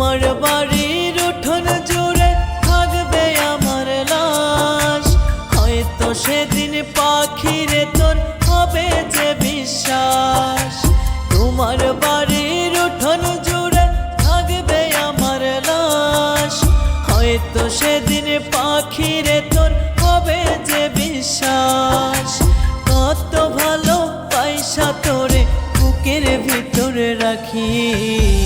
তোমার বাড়ির উঠোন জুড়ে থাকবে আমার লাশ। হয়তো সেদিন পাখিরে তোর হবে যে বিশ্বাস। তোমার বাড়ির উঠোন জুড়ে থাকবে আমার লাশ। হয়তো সেদিন পাখিরে তোর হবে যে বিশ্বাস। কত ভালো পয়সা তোরে বুকের ভিতরে রাখি।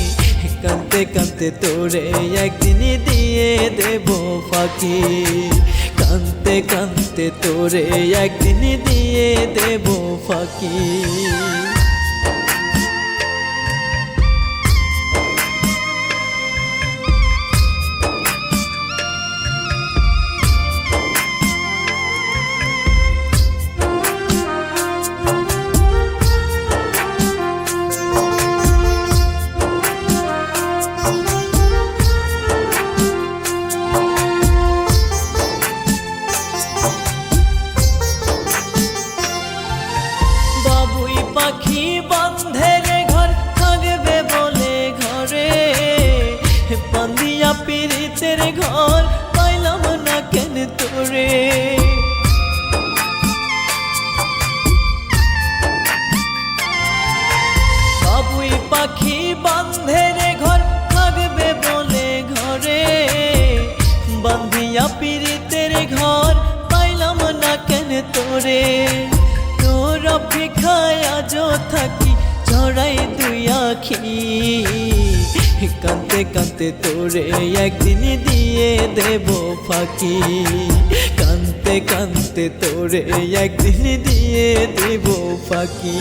কানতে কানতে তোরে একদিন দিয়ে দেব ফাঁকি। কানতে কানতে তোরে একদিন দিয়ে দেব ফাঁকি। পীড়িতের ঘর পাইলাম না কেন তোরে? বাবুই পাখি বন্ধের ঘর থাকবে বলে ঘরে। বান্ধিয়া পীড়িতের ঘর পাইলাম না কেন তোরে? তোর অপেক্ষায় আজও থাকি আখি কানতে কাঁদতে তোরে একদিন দিয়ে দেব ফাঁকি। কাঁদতে কাঁদতে তোরে একদিন দিয়ে দেব ফাঁকি।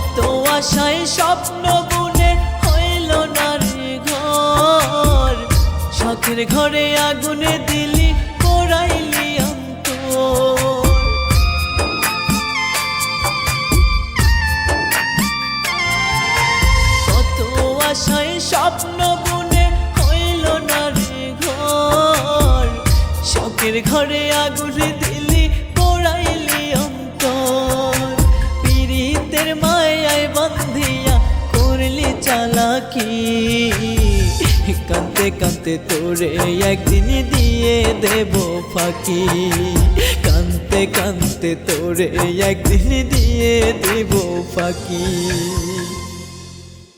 কত আশায় স্বপ্ন বুনে হইল না রে ঘর। শখের ঘরে আগুনে দিলি, পোড়াইলি অন্তর। কত আশায় স্বপ্ন বুনে হইল না রে ঘর। শখের ঘরে আগুনে কানতে কানতে তোরে একদিন দিয়ে দেব ফাঁকি। কানতে কানতে তোরে একদিন দিয়ে দেব ফাঁকি।